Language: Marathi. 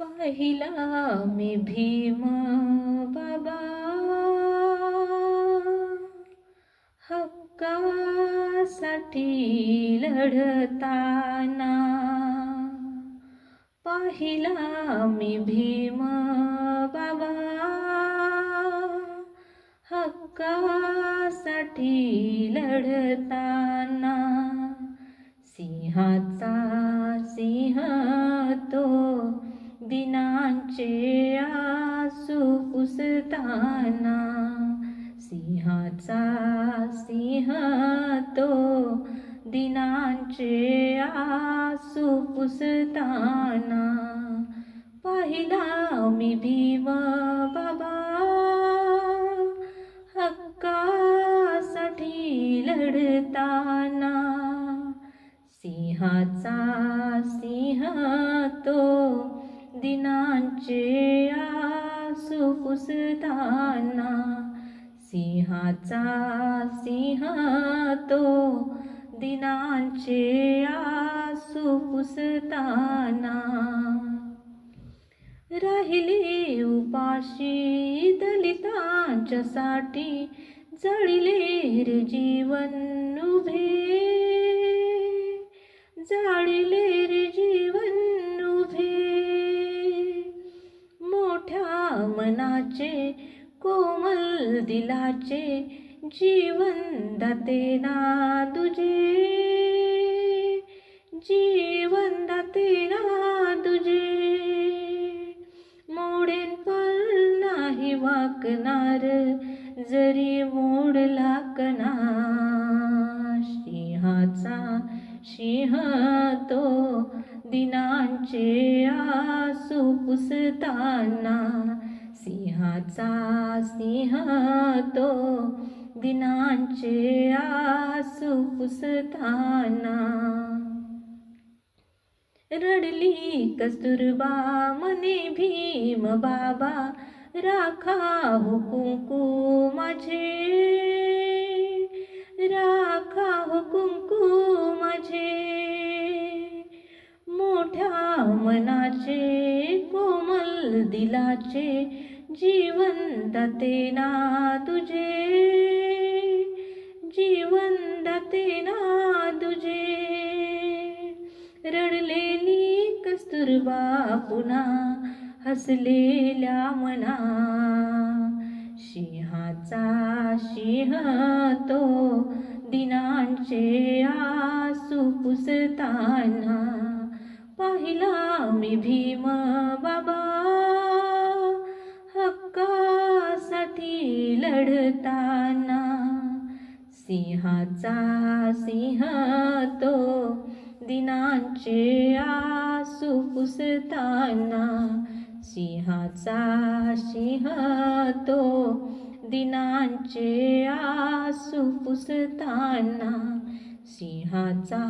पाहिला मी भीम बाबा. हक्कासाठी लढताना पाहिला मी भीम बाबा. हक्कासाठी लढताना सिंहात दिनांचे आसू पुसताना सिंहाचा सिंह तो दिनांचे आसू पुसताना पाहिला मी भीम बाबा हक्कासाठी लढताना सिंहाचा सिंह दिनांचे आसू पुसताना सिंहाचा सिंह तो दिनांचे आसू पुसताना राहिले उपाशी दलितांच्यासाठी जळिले रे जीवन उभे जाळिले मनाचे कोमल दिलाचे जीवन दाते ना तुझे. जीवन दाते ना तुझे. मोडेन पण नाही वाकणार जरी मोडला कना सिंहाचा सिंह तो दिनांचे आसू पुसताना सिंहाचा सिंह तो दिनांचे आसू पुसताना. रडली कस्तुरबा मने भीम बाबा राखा हो कुंकू माझे राखा हो कुंकू माझे मोठ्या मनाचे कोमल दिलाचे जीवन ना तुझे जीवन ना तुझे। रडलेली कस्तुरबा पुन्हा हसलेल्या मना सिंहाचा सिंह तो दिनांचे आसू पुसताना पाहिला मी भीम बाबा फिरताना सिंहाचा सिंह तो दिनांचे आसू पुसताना सिंहाचा सिंह तो दिनांचे आसू पुसताना सिंहाचा